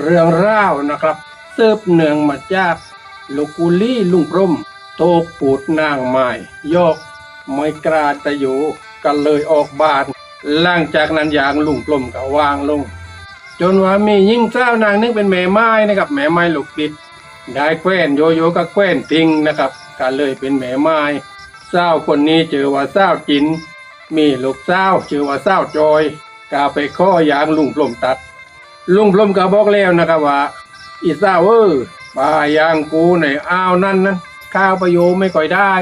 เรื่องเล่าวนะครับเสิบเนืองมาจากลูกกุลี่ลุงพรมโตปูดนางไม้ยอกไม่กราตะอยู่กันเลยออกบานหลังจากนั้นยางลุงพรมก็วางลง จนว่ามียิ่งเจ้านางนึงเป็นแม่ไม้นะครับแม่ไม้ลูกปิดได้แคว้นโยโย่ก็แคว้นติงนะครับก็เลยเป็นแม่ไม้เศร้าคนนี้เจอว่าเศร้าจิน มีลูกเศร้าชื่อว่าเศร้าจอยกาไปข้อยางลุงพรมตัด ลุงพรมก็บอกแล้วนะครับว่า อีเศร้าเออป่ายางกูในอ้าวนั่นนั้นข้าวประโยชน์ไม่ค่อยได้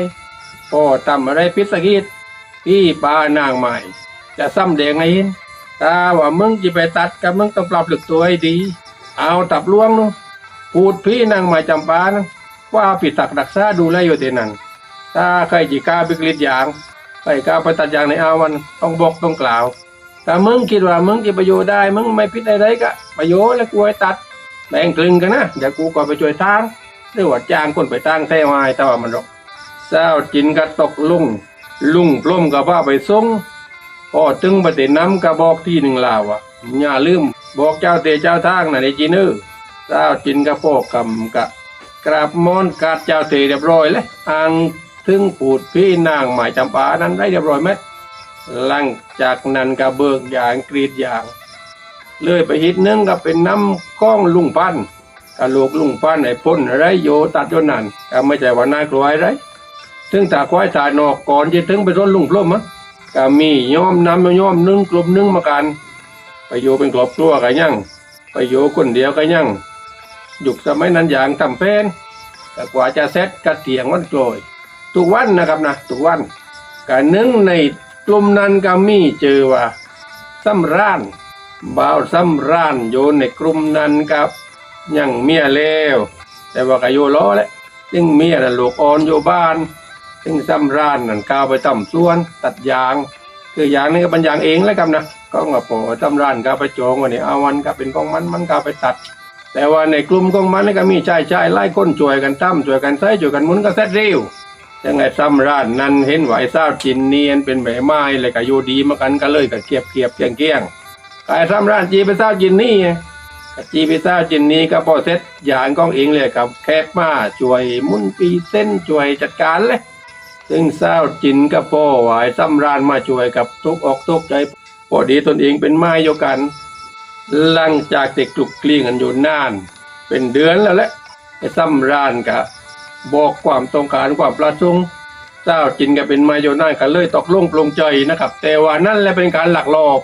พ่อทำอะไรพิษกิดพี่ปานางใหม่ จะซ้ำแดงไงห็นถ้าว่ามึงจะไปตัดกับมึงต้องปรับลึกตัวให้ดี เอาตับล่วงนู้พูดพี่นางใหม่จำปานะว่าปิดตักดักษาดูแลอยู่ที่นั่นถ้าใครจีกล้าไปกรีดยางใครก้าไปตัดอย่างในอาวันต้องบอกต้องกล่าว แต่มึงคิดว่ามึงจะประโยชน์ได้ มึงไม่พิษอะไรก็ประโยชน์แล้วกูให้ตัดแบ่งครึ่งกันนะเดี๋ยวกูก็ไปช่วยทางหรือว่าจ้างคนไปตั้งแท้ไม้แต่ว่ามันหรอกเศร้าจินก็ตกลุงลุงปล้มกับว่าไปส่งพอตึงประเด็นน้ำก็บอกที่หนึ่งลาวอะอย่าลืมบอกเจ้าเตเจ้าทางน่ะในจีนเนอเศร้าจินก็พอกกำกะกราบมอนกาดเจ้าเตเรียบร้อยเลยอังถึงปูดพี่นางหมายจำปานั้นได้เรียบร้อยไหม หลังจากนั้นก็เบิกอย่างกรีดอย่าง เลยไปฮิตนึงก็เป็นน้ำก้องลุงพันกะลูกลุงพันไอ้พ่นไรโยตัดโยนันก็ไม่ใช่ว่านายกลัวไรถึงตาควายตานอกก่อนจะถึงไปต้นลุงพลมะก็มีย้อมน้ำย้อมนึ่งกลมนึ่งมากันไปโยเป็นครอบครัวกันยังไปโยคนเดียวกันยังยุคสมัยนั้นอย่างทำเป็นแต่กว่าจะเซ็ตกระเตียงวันโกลยทุกวันนะครับนะทุกวันการนึ่งใน ลุ่มนั้นก็มีเจอว่าซ้ำร้านบ่าวซ้ำร้านอยู่ในกลุ่มนั้นกับยังเมียแล้ว แต่ว่าก็อยู่ล้อแหล้วซึ่งเมียน่ะลูกอ่อนอยู่บ้าน ซึ่งซ้ำร้านนั่นก้าวไปต่ำสวน ตัดยาง คือยางนี่ก็เป็นยางเองแล้วกันนะก็งาปอซ้ำร้านก้าวไปจองวันนี้เอาวันก็เป็นของมันมันก้าวไปตัด แต่ว่าในกลุ่มของมันนี่ก็มีชายชายไล่ก้นช่วยกันตั้มช่วยกันใส่ช่วยกันมุนก็เสร็จเร็ว ยังไงซ้ำร้านนั้นเห็นไหวเศร้าจินเนียนเป็นใบไม้เลยก็อยู่ดีมากันก็เลยก็เกียบเกียบเกียงเกียงกายซ้ำร้านจีไปเศร้าจินนี่ไงจีไปเศร้าจินนี้ก็พอเซ็ตอย่างกองเองเลยกับแคบมาช่วยมุนปีเส้นช่วยจัดการเลยซึ่งเศร้าจินก็พ่อไหวซ้ำร้านมาช่วยกับทุกอกทุกใจพอดีตนเองเป็นไม้โยกัน หลังจากเด็กกลุกกลิ้งกันอยู่นาน เป็นเดือนแล้วแหละไอ้ซ้ำร้านก็บ บอกความต้องการความประสงค์เจ้าจินก็เป็นมาโยนั่นกันเลยตกลงปลงใจนะครับ แต่ว่านั่นแหละเป็นการหลักลอบ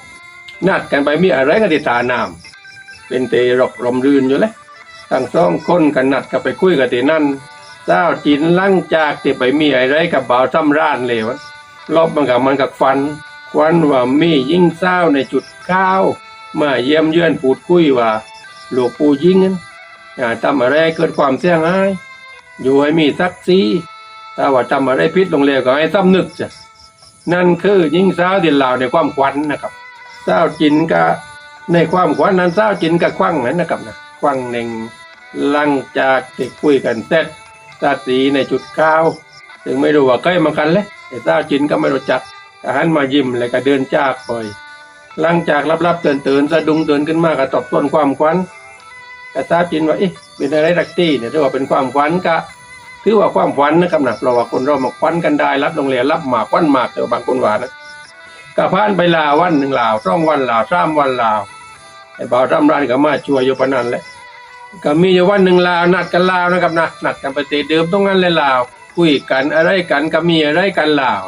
นัดกันไปมีอะไรกันติตานามเป็นเตรกลมรื่นอยู่เลยทั้งสองคนกันนัดกันไปคุยกันที่นั่นเจ้าจินลั่งจากที่ไปมีอะไรกับบ่าวซ้ำร้านเลยวะรอบมันกับมันกับฟันควันว่ามียิ่งเศร้าในจุดข้าวมาเยี่ยมเยือนพูดคุยว่า หลวงปู่ยิ่งนั้นอย่าทำอะไรเกิดความเสียหาย อยู่ให้มีสักซีถ้าว่าทำอะไรพิษลงเลยก็ให้ซ้ำนึกจ้ะนั่นคือยิ่งสาวดียนลาวในความขวัญนะครับสาวจินก็ในความขวัญนั้นสาวจินก็ควังนั้นนะครับนะควังหนึ่งหลังจากที่คุยกันเสร็จสาสีในจุดข้าวถึงไม่รู้ว่าใกล้มากันเลยแต่สาวจินก็ไม่รู้จักหันมายิ้มแล้วก็เดินจากไปหลังจากรับๆเตือนเตือนสะดุ้งเตือนขึ้นมาก็ตอบต้นความขวัญ กระทราบจินว่าเอ๊ะเป็นอะไรรักตี้เนี่ยเรียกว่าเป็นความขวัญกะถือว่าความขวัญนะครับนะเราว่าคนเรามาขวัญกันได้รับโรงเรียนรับหมากขวัญหมากแต่บางคนว่านะก็ผ่านไปลาวันหนึ่งลาวสองวันลาวสามวันลาวไอ้บ่าวทำร้านก็มาช่วยอยู่ปนันแหละก็มีอยู่วันหนึ่งลาวนัดกันลาวนะครับนะนัดกันไปเตะเดิมตรงนั้นเลยลาวคุยกันอะไรกันก็มีอะไรกันลาว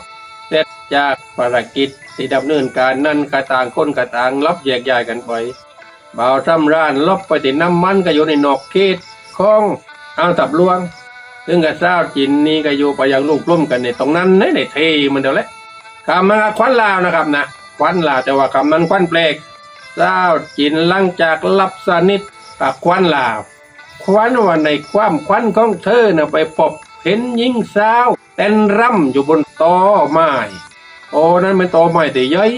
เสร็จจากภารกิจที่ดำเนินการนั่นกระต่างคนกระต่างรับแยกย้ายกันไป บ่าวทำร้านลบไปติดน้ำมันก็อยู่ในนอกเขตของอ่างตับลวง ซึ่งกระเซ้าจินนี่ก็อยู่ไปยังลูกปล้มกันในตรงนั้นในในเทมันเดียวแหละคำมันควันลาวนะครับนะควันลาวแต่ว่าคำนั้นควันแปลกเซ้าจินหลังจากรับสนิทกับควันลาว ควันว่าในความควันของเธอน่ะไปพบเห็นหญิงสาวเต้นร่ำอยู่บนตอไม้โอ้นั้นเป็นตอไม้ต่ย่อย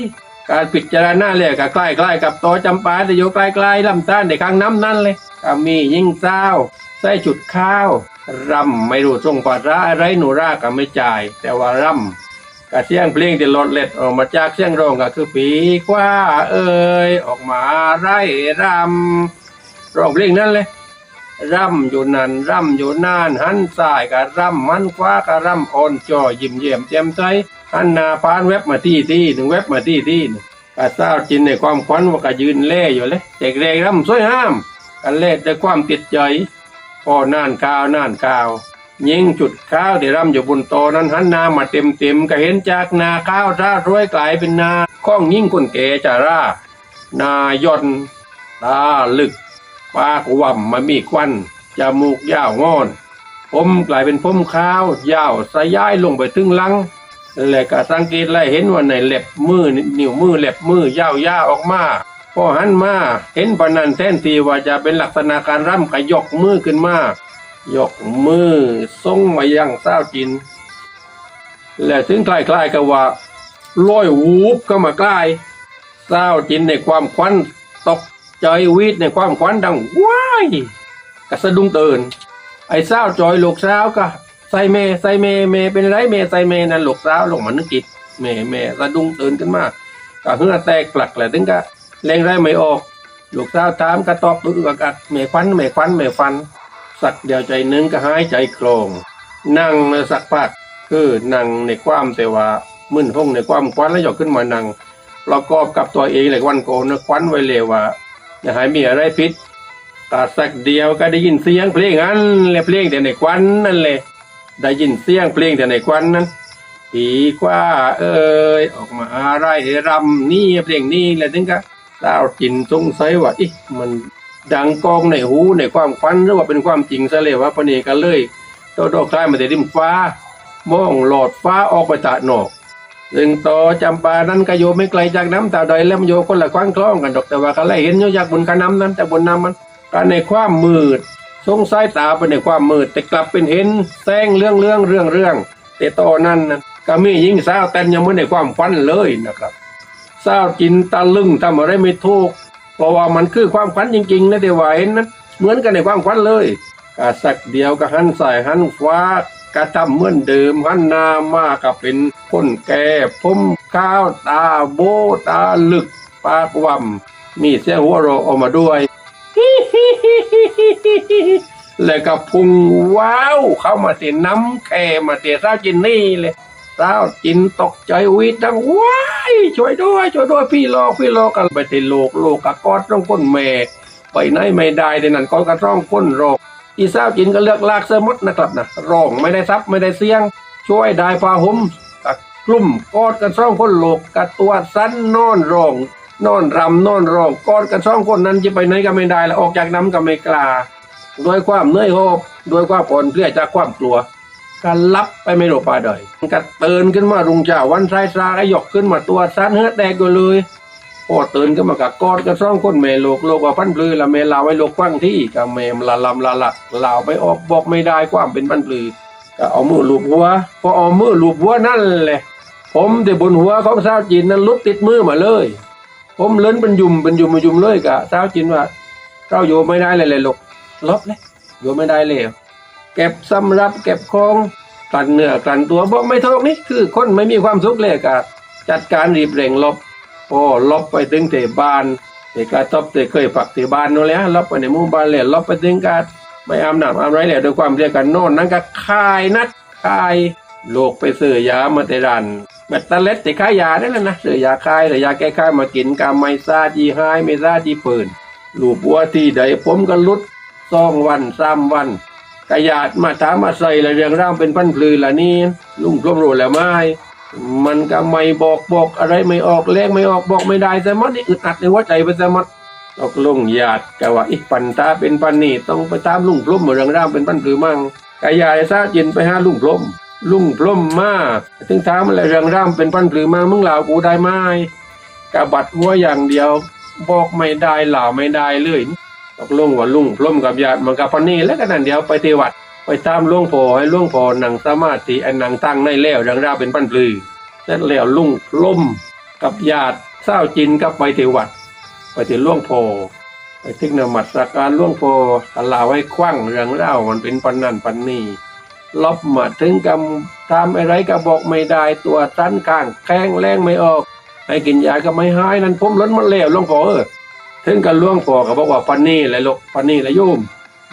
การพิจารณาเลยก็ใกล้ๆกับตอจำปาแต่อยู่ใกล้ๆลำต้านในข้างน้ำนั่นเลยก็มียิ่งเศร้าใส่จุดข้าวรำไม่รู้ทรงปาระอะไรหนูราก็ไม่จ่าย แต่ว่ารำก็เสียงเพลงที่ลดเล็ดออกมาจากเสียงร้องก็คือปีกว่าเอ้ยออกมาไร่รำร้องเพลงนั้นเลย ร่ำอยู่นั่นร่ำอยู่นานหันซ้ายกับร่ำมันขวากับร่ำอ่อนจอยิ้มเยี่ยมแจ่มใสหันนาพานแวบมาที่ที่หนึ่งแวบมาที่ที่กะเศร้าจินในความขวัญว่าก็ยืนเล่อยู่เลยเด็กเรกร่ำสวยห้ามกันเล่แต่ความติดใจพอน่านกาวน่านกาว ยิงจุดข้าวที่ร่ำอยู่บนโตนั้นหันนามาเต็มเต็มก็เห็นจากนาข้าวร่ารวยกลายเป็นนาข้องยิ่งคนแก่จารา นายอนตาลึก ปากว่ำมามีควันจมูกยาวงอน ผมกลายเป็นผมขาวยาวสะย้ายลงไปถึงลังและก็สังเกตไล่เห็นว่าในเล็บมือนิ้วมือเล็บมือยาวยาออกมาพอหันมาเห็นปนันแทนทีว่าจะเป็นลักษณะการร่ำขยกมือขึ้นมายกมือทรงมายังเศร้าจิน และถึงคล้ายๆกับว่าลอยวูบก็มาใกล้เศร้าจินในความควันตก ใจวีดในความควันดังว้ายกระสะดุ้งตื่นไอ้เศร้าวจอยลูกสาวก็ใส่เมใส่เมเมเป็นไรเมใส่เมนั่นลูกสาวลงมานึกกิดเมเมสะดุ้งตื่นขึ้นมากก็เหือแตกปลักแหละถึงก็แรงไรไม่ออกลูกสาวถามกระตอบอึกอักเมควันเมควันเมฟัน สักเดียวใจหนึงก็หายใจโคลงนั่งสักพักคือนั่งในความแต่ว่ามึนห้องในความควันแล้วยกขึ้นมานั่งประกอบกับตัวเองเลยวันโกนควันไว้เลยว่า อย่าให้มีอะไรพิษตาสักเดียวก็ได้ยินเสียงเพลงนั้นและเพลงแต่ในควันนั่นแหละได้ยินเสียงเพลงแต่ในควันนั้นผีกว่าเอ้ยออกมาอะไรรำนี่เพลงนี้แหละถึงก็ดาวจินสงสัยว่าอิมันดังกองในหูในความควันหรือว่าเป็นความจริงซะเลยว่าพระเนกันเลยโตโตคล้ายมาแต่ริมฟ้ามองหลอดฟ้าออกไปตะนอก ซึ่งต่อจำปานั้นก็โยไม่ไกลจากน้ำตาดอยแล้วมันโยคนละคว้างคล้องกันดอกแต่ว่าก็ไล่เห็นอยู่จากบนกระน้ำนั้น แต่บนน้ำมันก็ในความมืดสงสายตาไปในความมืดแต่กลับเป็นเห็นแสงเรื่องเรื่องเรื่องเรื่องแต่ต่อนั้นนะก็มีหญิงสาวแต่ยังไม่ในความฝันเลยนะครับเศร้าจินตะลึงทำอะไรไม่ถูกเพราะว่ามันคือความขวัญจริงๆนะเดี๋ยวว่าเห็นนั้นเหมือนกันในความขวัญเลยสักเดียวก็หันสายหันฟ้า กระทำเหมือนเดิมหันหนามาก็เป็นคนแก่ผมข้าวตาโบตาลึกปากว่ำมีเสียงหัวเราะออกมาด้วยแล้วก็พุงว้าวเข้ามาเสียน้ำแค่มาเสียเศร้าจินนี่เลยสาจินตกใจวิตดังว้ายช่วยด้วยช่วยด้วยพี่โลกพี่โลกกันไปติโลกโลกกะกอดต้องก้นแม่ไปไหนไม่ได้ในนั้นก็กระร้องก้นโรค อีสาวจินก็เลือกลากเสอมดนะครับนะร้องไม่ได้ซับไม่ได้เสียง ช่วยได้พาหุมกะกลุ่มกอดกันสองคนโลกกะตัวสั้นนอนร้อง นอนรำนอนร้องกอดกันสองคนนั้นจะไปไหนก็ไม่ได้แล้วออกจากน้ำก็ไม่กล้าด้วยความเหนื่อยหอบด้วยความผ่อนเพลียจากความกลัวการลับไปไม่หลบป่าดอยก็เตือนขึ้นมารุงเจ้าวันไซซาก็ยกขึ้นมาตัวสั้นเฮือแตกอยู่เลย พอตื่นขึ้นมากับกอดกันสองคนเมโลกโลกว่าพันปลือละเมลาไว้โลกกว้างที่กับเมมละลำละละลาวไปออกบอกไม่ได้ความเป็นพันปลือก็เอามือลูบหัวพอเอามือลูบหัวนั่นแหละผมที่บนหัวของสาวจีนนั้นลุดติดมือมาเลย ผมเลิ้นเป็นยุ่มเป็นยุ่มเป็นยุ่มเลยกะสาวจีนว่าเราโยไม่ได้เลยเลยลูกลบเลยโยไม่ได้เลยเก็บสำรับเก็บของกลั่นเนื้อกลั่นตัวบอกไม่ทกนี่คือคนไม่มีความสุขเลยกะจัดการรีบเร่งลบ โอ้ลบไปถึงเทบ้านเทกาตบเทเคยฝักเทบ้านนู่นแหละลบไปในหมู่บ้านเลยลบไปถึงกาไม่อาบน้ำอาบไรเลยด้วยความเรียกกันโน่นนั่นก็คายนัดคายโลกไปซื้อยามาเตรันแบตเตอร์เล็ดแต่ขายยาได้แล้วนะซื้อยาคายหรือยาแก้คายมากินกาไม่ซาจีไฮไม่ซาจีปืนลูกบัวที่ใดผมก็ลุดสองวันสามวันกระยาดมาถามมาใส่ละเรื่องร่างเป็นพันพลือละนี่ลุงพรมโรแล้วไม่ มันก็ไม่บอกบอกอะไรไม่ออกเลขไม่ออกบอกไม่ได้แต่มัดนี่อึดอัดในหัวใจไปแต่มัดตกลงหยาดกะว่าอีกปันตาเป็นปันนี่ต้องไปตามลุงพรมเรื่องร่างเป็นพันพลือมั่งกระยาดซาจินไปหาลุงพรมลุงพรมมาถึงถามอะไรเรื่องร่างเป็นพันพลือมามึงเหล่ากูได้ไหมกะบัดหัวอย่างเดียว บอกไม่ได้เหล่าไม่ได้เลยตกลงว่าลุงพล้มกับญาติมันกับพันนี่แล้วกันนั่นเดียวไปเทวัด ไปตามหล่วงพ่อให้หล่วงพ่อนั่งสมาธิไอ้นั่งตั้งในแล้วดังราเป็นพันปลือเสร็จแล้วลุงล้มกับญาติเศร้าจินกับไปเทวัดไปที่หล่วงพอไปทิ้งนมัดสักการล่วงพอตลาไว้คว้างเรื่องเล่ามันเป็นปันนั่นปันนี่ลบมาถึงกำทำอะไรก็บอกไม่ได้ตัวสั้นข้างแข้งแรงไม่ออก ให้กินยาก็ไม่หายนั่นผมล้นมันแล้วล่วงพอเออถึงกันล่วงพอก็บอกว่าปันนี่แหละลูกปันนี่แหละโยม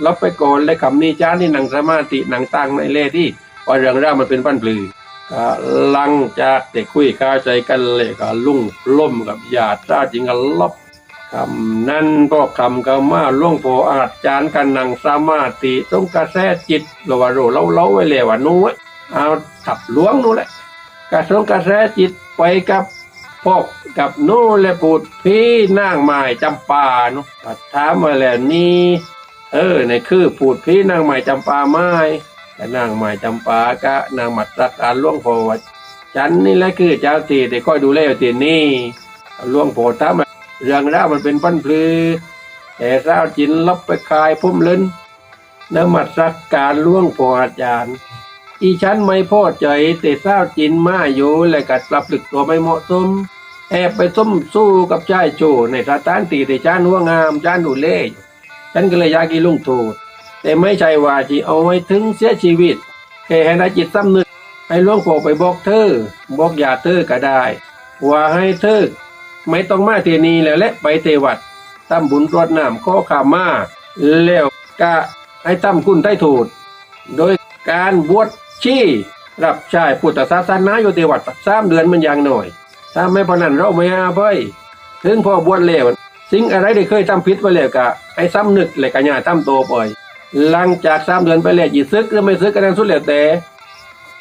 รับไปก่อนเลยคำนี้จ้านี่หนังสมาธิหนังตั้งในเล่ที่ว่าเรื่องราวมันเป็นปั้นปลือก็หลังจากเด็กคุยข้าใจกันเลยก็ลุ่งล่มกับญาติจ้าจริงกันลบคำนั้นก็คำก็มาล่วงพออาจารย์กันหนังสมาธิต้องกระแสจิตหรือว่าโรเล่าเล่าไว้เลยว่านู้นเอาถับล้วงนู้นแหละกระทรงกระแสจิตไปกับพวกกับนู่นและปูดพี่นางไม้จำปาเนาะปัดถามมาแล้วนี่ เออในคือปูดพี่นางไม้จำปาไม้กับนางไม้จำปากะนางมัตรการล่วงโพวฉันนี่แหละคือเจ้าตีแต่คอยดูแลอยู่ตีนี่ล่วงโพถ้ามันเรื่องราวมันเป็นปั้นพลือแต่เร้าจินรับไปคายพุ่มเล่นนางมัตรกการล่วงโพอาจารย์อีฉันไม่พอใจแต่เศร้าจินมาอยู่และกัดปรับปลึกตัวไม่เหมาะสมแอบไปส้มสู้กับชายโจในสถานตีแต่จานหัวงามจานดูเล่ ฉันก็เลยอยากกีลุงโทษแต่ไม่ใช่ว่าจีเอาไว้ถึงเสียชีวิตแค่ให้ได้จิตสำนึกให้หลวงพ่อไปบอกเธอ บอกอย่าเธอก็ได้ ว่าให้เธอ ไม่ต้องมาเทนีแล้วและไปเทวัดทำบุญรดน้ำข้อขามาแล้วก็ให้ทำคุณไต้ถูด โดยการบวชชีรับใช้พุทธศาสนาอยู่ที่วัดสามเดือนมันอย่างหน่อย ถ้าไม่พนันเราไม่อาภัยถึงพอบวชแล้ว สิ่งอะไรที่เคยทำผิดไว้แล้วก็ให้ซ้ำนึกและกัญญาทำโตปล่อย หลังจากสามเดือนไปแล้วจีซึกหรือไม่ซึกก็นั้นสุดแล้วแต่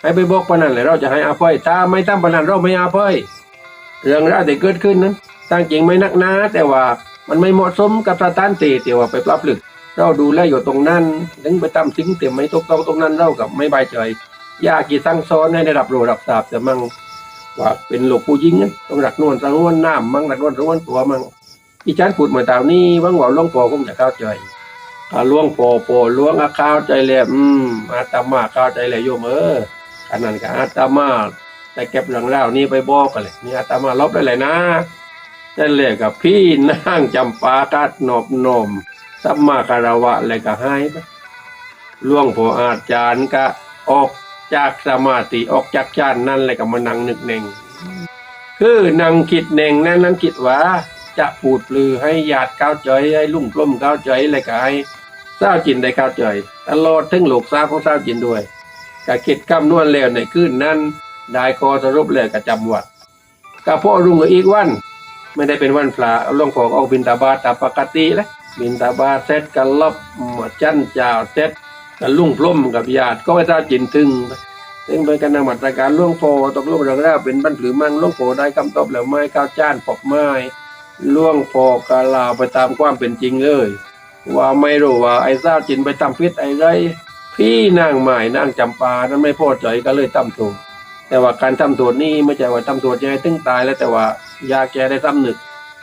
ให้ไปบอกพนันเลยเราจะให้อาภัยถ้าไม่ทำพนันเราไม่อาภัยเรื่องราวที่เกิดขึ้นนั้นตั้งจริงไม่นักหนาแต่ว่ามันไม่เหมาะสมกับสถานที่ที่ว่าไปปรับลึก เราดูแลอยู่ตรงนั้นถึงไปทำสิ่งเต็มไม่ตกต้องตรงนั้นเรากับไม่บายใจยากี่สั่งซ้อนให้ได้รับรู้รับทราบแต่มั่งว่าเป็นหลกผู้หญิงต้องรักนวลสังวนน้ำมั่งรักนวลสังวนตัวมั่ง อีฉันพูดเมาตามนี้หวังว่าหลวงพ่อคงจะเข้าใจถ้าหลวงพ่อพ่อหลวงอาเข้าใจแล้วอืมอาตมาเข้าใจแล้วโยมเออขนาดกับอาตมาแต่เก็บเรื่องรานี้ไปบอกกันเลยนี่อาตมาลบได้เลยนะนั่นแหละกับพี่นั่งจำปากัดนอบนมสัมมาคารวะอะไรก็ให้ล่วงพออาจารย์ก็ออกจากสมาธิออกจากฌานนั่นเลยก็มานั่งนึกเน่งคือนั่งคิดเน่งนั่นนั่นคิดว่า จะพูดลือให้ญาติก้าวใจให้ลุ่มกล้มก้าวจอะไรก็ให้เศร้าจินได้ก้าวใจตลอดถึงลูกสาวของเศร้าจินด้วยก็คิดคำนวณแล้วในคืนนั้นได้คอสรุปเลยก็จำวัดก็พ่อรุ่งอีกวัน ไม่ได้เป็นวันพระหลวงพ่อก็ออกบินตาบาตตามปกติเลยบินตาบาเสร็จกันลบมดจันจ้าเสร็จกันลุ่งพล่มกับญาติก็ไปท้าจินถึงถึงโดยการนำมาตรการล่วงโพตกลงเรื่องราวเป็นบันหรือมั่งล่วงโพได้คำตอบแล้วไม่ก้าวจ้านปอกไม้ ล่วงโพกาลาวไปตามความเป็นจริงเลย ว่าไม่รู้ว่าไอ้เจ้าจินไปทำพิษไอ้ไรพี่นางใหม่นางจำปานั้นไม่พอใจก็เลยทำถูกแต่ว่าการทำตัวนี้ไม่ใช่ว่าทำตัวจะให้ตึงตายแล้วแต่ว่ายาแกได้ทำหนึก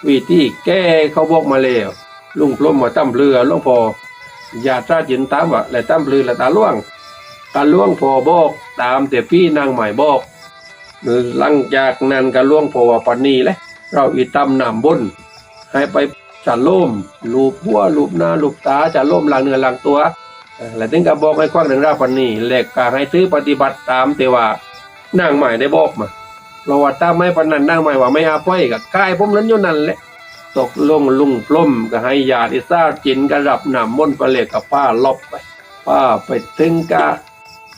วิธีแก้เขาบอกมาแล้วลุงพลมว่าตั้มเรือหลวงพอยาตราจินตามว่าและตั้มเรือและตาล่วงการล่วงพอบอกตามแต่พี่นางใหม่บอกหลังจากนั้นการล่วงพอว่าปันนี้แหละ เราอีตำนำบนให้ไปจะล่มลูบหัวลูบหน้าลูบตาจะล่มหลังเนื้อหลังตัวและถึงกับบอกให้ควักหนึ่งราวปันนี้แหล็กกาให้ซื้อปฏิบัติตามแต่ว่านางใหม่ได้บอกมาเราว่าตามไม่ปนนันนั่งไม่ว่าไม่อาภัยกับกายผมนั้นอยู่นั่นแหละตกลงลุงพล่มก็ให้ยาที่ซาจินกระดับหนำมนต์ไปเลยกับป้าลบไป ป้าไปถึงกะ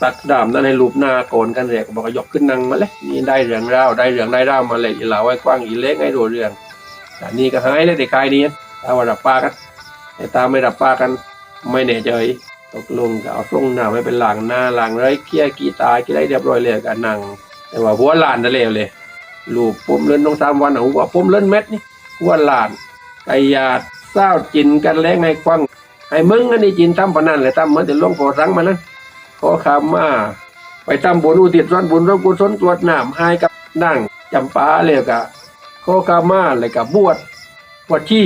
ตัดดามนั้นให้รูปหน้าโกนกันเรียกบอกยกขึ้นนั่งมาเลยนี่ได้เรื่องราวได้เรื่องได้ราวมาเลยอีหลาไว้กว้างอีเล็กให้ดูเรื่องแต่นี่ก็หายเลยแต่กายนี้ถ้าว่าดับปากันแต่ตาไม่ดับปากัน ไม่แน่ใจตกลงก็เอาส่งหน้าไม่เป็นหลังหน้าหลังไรเคี้ยกี่ตายกี่ได้เรียบร้อยเลยกันนั่งแต่ว่าหัวหลานนั่นเลยเลยลูกปุ่มเล่นต้องสามวันเอาหัวปุ่มเล่นเม็ดนี่หัวหลานไก่ยาดเศร้าจินกันแรงให้ควังให้มึงอันนี้จินทำปานนั้นเลยทำเหมือนแต่ลวงพ่อสังมานั้น ขอคำมาไปทำบุญอุทิศส่วนบุญส่วนกุศลตรวจน้ำให้กับนั่งจำปาเลยกะขอคำมาเลยกับบวชบวชชี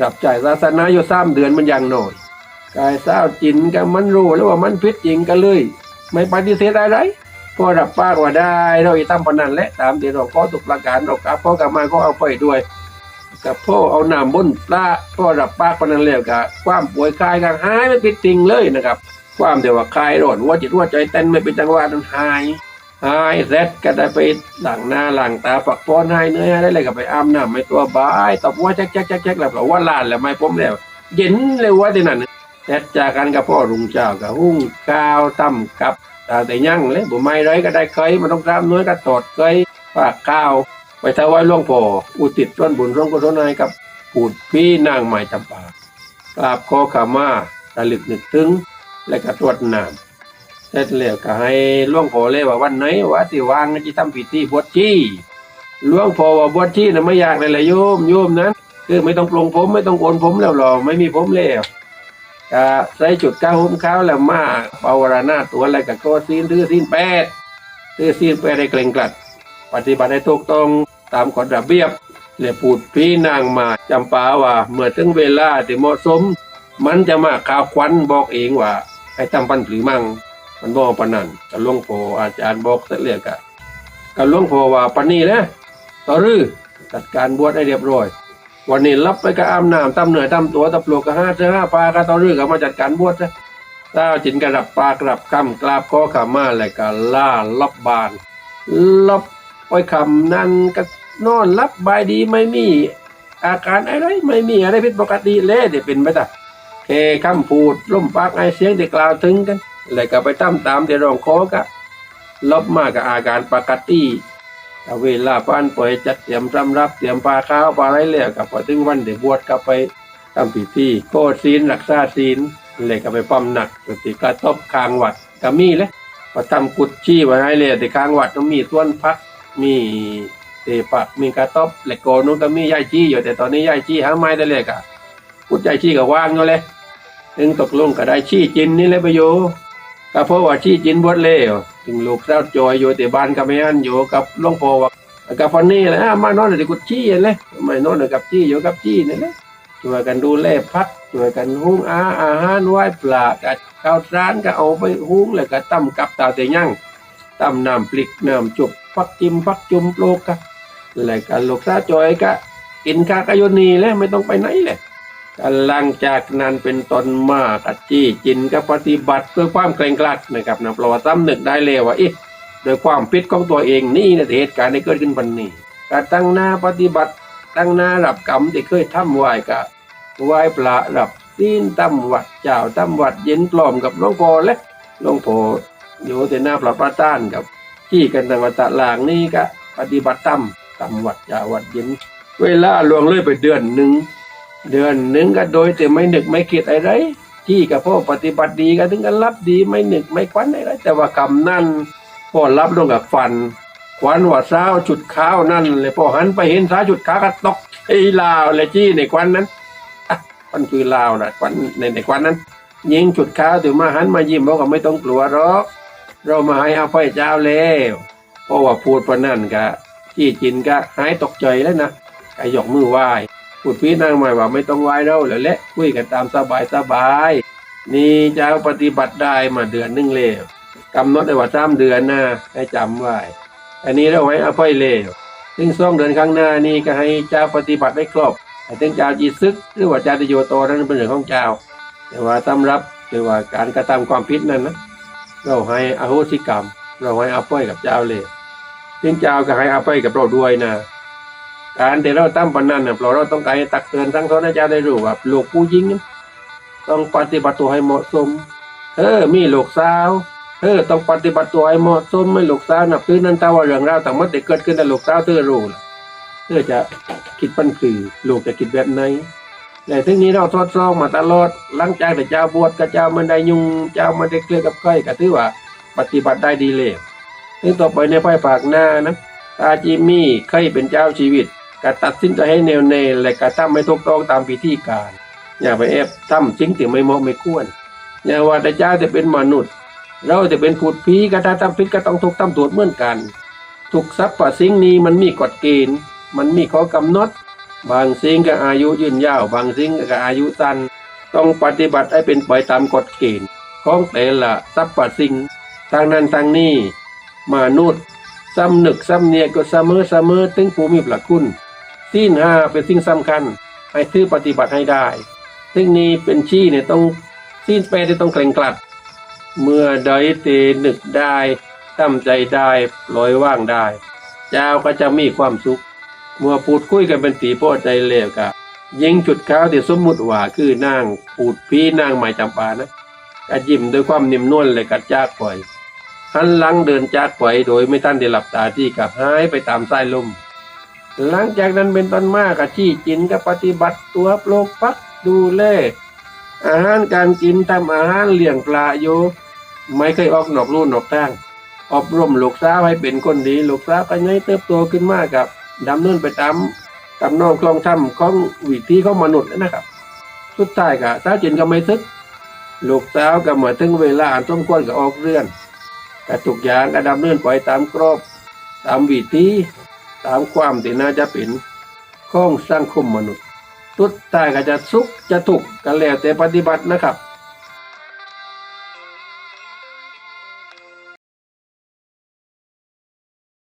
รับจ่ายศาสนาอยู่สามเดือนมันยังหน่อยกายเศร้าจินกันมันรู้แล้วว่ามันพิษจริงกันเลย ไม่ปฏิเสธอะไรพอรับปากว่าได้เราอีตั้มปนันและตามที่เราก็ตุกประการเรากับพ่อกลับมาก็เอาไปด้วยกับพ่อเอาน้ำบนปลาพ่อรับปากปนันแล้วกับความป่วยคลายกันหายไม่ป็นจริงเลยนะครับ ความเดี๋ยวว่าคลายร้อนว่าจิตว่าใจเต้นไม่เป็นจังหวะนั้นหายหายเสร็จก็ได้ไปหลังหน้าหลังตาปักป้อนให้เนื้อได้เลยก็ไปอาบน้ำไม่ตัวบายตบว่าแจ๊กแจ๊กแจ๊กแจ๊กแล้วเราว่าลานแล้วไม่ผมแล้วเย็นเลยว่าที่นั่นเสร็จจากกันกับพ่อลุงเจ้าก็หุ้งข้าวตั้มกับตาแต่ยั่งเลยบ่ไม่ไรก็ได้เคยมันต้องตามน้อยก็ตอดเคยฝากข้าวไปถวายหลวงพ่ออุทิศส่วนบุญส่วนกุศลให้กับปูดพี่นางไม้จำปากราบขอขมาระลึกนึกถึง และก็ตรวจน้ำเสร็จแล้วก็ให้หลวงพ่อเลยว่าวันไหนว่าที่วางจะทำพิธีบวชชีหลวงพ่อว่าบวชชีนะไม่อยากเลยละโยมโยมนะคือไม่ต้องปลงผมไม่ต้องโกนผมแล้วหรอไม่มีผมแล้วก็ใส่จุดก้าวหุ้มข้าวแล้วมาเปาวรณาตัวอะไรกับก็ซีนทือซีนแปดทือซีนแปดได้เกรงกลัด ปฏิบัติให้ถูกต้องตามกฎระเบียบและพูดพี่นางมาจำปาว่า เมื่อถึงเวลาที่เหมาะสม มันจะมาข่าวควันบอกเองว่า ให้ทำปันผือมั่งมันบอกปนันกับหลวงพ่ออาจารย์บอกเสร็จเรียกะกับหลวงพ่อว่าปันนี้นะต่อรื้อจัดการบวชให้เรียบร้อย วันนี้รับไปกับอามน้ำตำเหนื่อยตำตัวตำปลวกกับห้าเสื้อห้าปลากับต่อรื้อกับมาจัดการบวชซะต้าจินกระดับปลากระดับคำกราบข้อขามาและก็ล่าลับบานลับปล่อยคำนั่นก็นอนรับบายดีไม่มี อาการอะไรไม่มีอะไรผิดปกติเลยเดี๋ยวเป็นไปจ้ะ แค่คำพูดล่มปากไอเสียงเด็กกล่าวถึงกันแล้วก็ไปตามตามที่ร้องขอก็ลบมากกับอาการปกติเวลาป้านปล่อยจัดเตรียมสำรับเตรียมปลาข้าวปลาไรแล้วกับพอถึงวันเดี๋ยวบวชก็ไปทำพิธีโคศีลรักษาศีลเลยก็ไปปั๊มหนักสติกระทบคางวัดก็มีเลยพอทำกุดชี้ไว้ให้เลยแต่คางวัดต้องมีส่วนพักมีเตปักมีกระตบเหล็กโกนู้นก็มีย่ายจี้อยู่แต่ตอนนี้ย่ายจี้หาไม้ได้เลยกะ พุดย่ายจี้ก็ว่างอยู่เลยถึงตกลงก็ได้ชี้จินนี่เลยไปอยู่ก็เพราะว่าชี้จินบวชเลวถึงลูกเจ้าจอยอยู่แต่บ้านก็ไม่อันอยู่กับหลวงพ่อว่ากับฟันนี่แหละอะมานอนในกุดชี้เลยไม่นอนกับจี้อยู่กับจี้นี่แหละช่วยกันดูแลพัดช่วยกันหุงอาอาหารไหว้ปลากับข้าวสารก็เอาไปหุงแล้วก็ตั้มกับตาเตยั่งตำน้ำปลิกน้ำจุบฟักจิ้มฟักจุ่มโปลกกะแล้วก็ลูกสาวจอยกะกินข้ากะโยนีแล้วไม่ต้องไปไหนเลย กำลังจากนั้นเป็นตนมากกัจี้จินก็ปฏิบัติเพื่อความเกรงกลัดนะครับนะเพราะว่าซ้ำนึกได้เลยว่าเอ๊ะโดยความผิดของตัวเองนี่นะเหตุการณ์ที่เกิดขึ้นวันนี้การตั้งหน้าปฏิบัติตั้งหน้ารับกรรมที่เคยทำไว้กะไหว้พระรับศีลตั้มวัดเจ้าตั้มวัดเย็นปลอมกับหลวงพ่อและหลวงพ่ออยู่แต่หน้าพระประธานกับที่กันตังวัดตะลางนี่ก็ปฏิบัติธรรมตามวัดยาวัดเย็น เวลาล่วงเลยไปเดือนหนึ่ง เดือนหนึ่งก็โดยแต่ไม่หนึกไม่คิดอะไรที่กับพ่อปฏิบัติดีก็ถึงกันรับดีไม่หนึกไม่ควันอะไรแต่ว่ากรรมนั่นพ่อรับลงกับฟันควันว่าเช้าจุดข้าวนั่นเลยพ่อหันไปเห็นสาจุดขาวก็ตกไอ้ลาวเลยจี้ในควันนั้นอะมันคือลาวนะควันในในควันนั้น ยิงจุดข้าวถึงมาหันมายิ้มบอกว่าไม่ต้องกลัวหรอกเรามาให้อภัยเจ้าแล้วเพราะว่าพูดปานนั่นกะที่จินก็หายตกใจแล้วนะก็ยกมือไหว้ พูดพี่นางใหม่ว่าไม่ต้องไหว้เราแล้วแหละคุยกันตามสบายสบายนี่เจ้าปฏิบัติได้มาเดือนหนึงแล้วกำหนดได้ว่าสามเดือนนะให้จำไว้ อันนี้เราให้อภัยแล้วถึงสองเดือนข้างหน้านี่ก็ให้เจ้าปฏิบัติได้ครบให้ถึงเจ้าจีซึกหรือว่าเจ้าตโยโตนั้นเป็นเรื่องของเจ้า แต่ว่าตำรับหรือว่าการกระทำความผิดนั้นนะเราให้อโหสิกรรม เราให้อภัยกับเจ้าเลยซึ่งเจ้าก็ให้อภัยกับเราด้วยนะ การที่เราตั้งปนนั้นนะเราเราต้องการตักเตือนทั้งสองให้เจ้าได้รู้ว่าลูกผู้หญิงต้องปฏิบัติตัวให้เหมาะสมเออมีลูกสาวเออต้องปฏิบัติตัวให้เหมาะสมไม่ลูกสาวนับถือนั้นถ้าว่าเรื่องราวต่างหมดได้เกิดขึ้นแต่ลูกสาวเธอรู้ล่ะเธอจะคิดปันคือลูกจะคิดแบบไหนแต่ทั้งนี้เราทดสอบมาตลอดหลังจากที่เจ้าบวชกับเจ้ามันได้ยุ่งเจ้ามันได้เคลียร์กับใครก็ถือว่า ปฏิบัติได้ดีเลยถึงต่อไปในภายภาคหน้านะตาจิมมี่เคยเป็นเจ้าชีวิต ก็ตัดสินใจให้แนวแน่และก็ทำไม่ถูกต้องตามพิธีการ อย่าไปแอบทำสิ่งที่ไม่เหมาะไม่ควร อย่าว่าแต่เจ้าจะเป็นมนุษย์ เราจะเป็นผุดผีก็ถ้าทำผิดก็ต้องถูกตำรวจเหมือนกัน ทุกทรัพย์ประสิ่งนี้มันมีกฎเกณฑ์ มันมีข้อกำหนด บางสิ่งก็อายุยืนยาว บางสิ่งก็อายุสั้น ต้องปฏิบัติให้เป็นไปตามกฎเกณฑ์ของแต่ละทรัพย์ประสิ่งทางนั้นทางนี้มนุษย์ซ้ำนึกซ้ำเนียก็เสมอเสมอถึงผู้มีพระคุณ สิ้นห้าเป็นสิ่งสำคัญ ให้ถือปฏิบัติให้ได้ซึ่งนี้เป็นชี้เนี่ยต้องสิ้นเปที่ต้องเกรงกลัด เมื่อใดเตนึกได้ตั้มใจได้ปล่อยว่างได้ เจ้าก็จะมีความสุข เมื่อพูดคุยกันเป็นตีพ่อใจเลวกะยิงจุดขาวที่สมมุติว่าคือนางปูดพีนางหมายจำปานะก็ยิ้มด้วยความนิ่มนวลเลยกัดจากปล่อยหันหลังเดินจากไปโดยไม่ทันได้หลับตาที่กับหายไปตามสายลม หลังจากนั้นเป็นต้นมากกับชี้จินกับปฏิบัติตัวโปรกปักดูแลอาหารการกินทำอาหารเลี้ยงปลาอยู่ไม่เคยออกนอกลู่นอกทางอบรมลูกสาวให้เป็นคนดีลูกสาวก็ยังเติบโตขึ้นมากกับดำเนินไปตามตามนองคลองธรรมของวิถีของมนุษย์นะครับ สุดท้ายก็สาวจินก็ไม่ซึกลูกสาวก็เหมาถึงเวลาอันสมควรก็ออกเรือนแต่ทุกอย่างก็ดำเนินไปตามกรอบตามวิธี ตามความที่น่าจะเป็นของสังคมมนุษย์ตุดตายก็จะสุขจะทุกข์ก็แล้วแต่ปฏิบัตินะครับ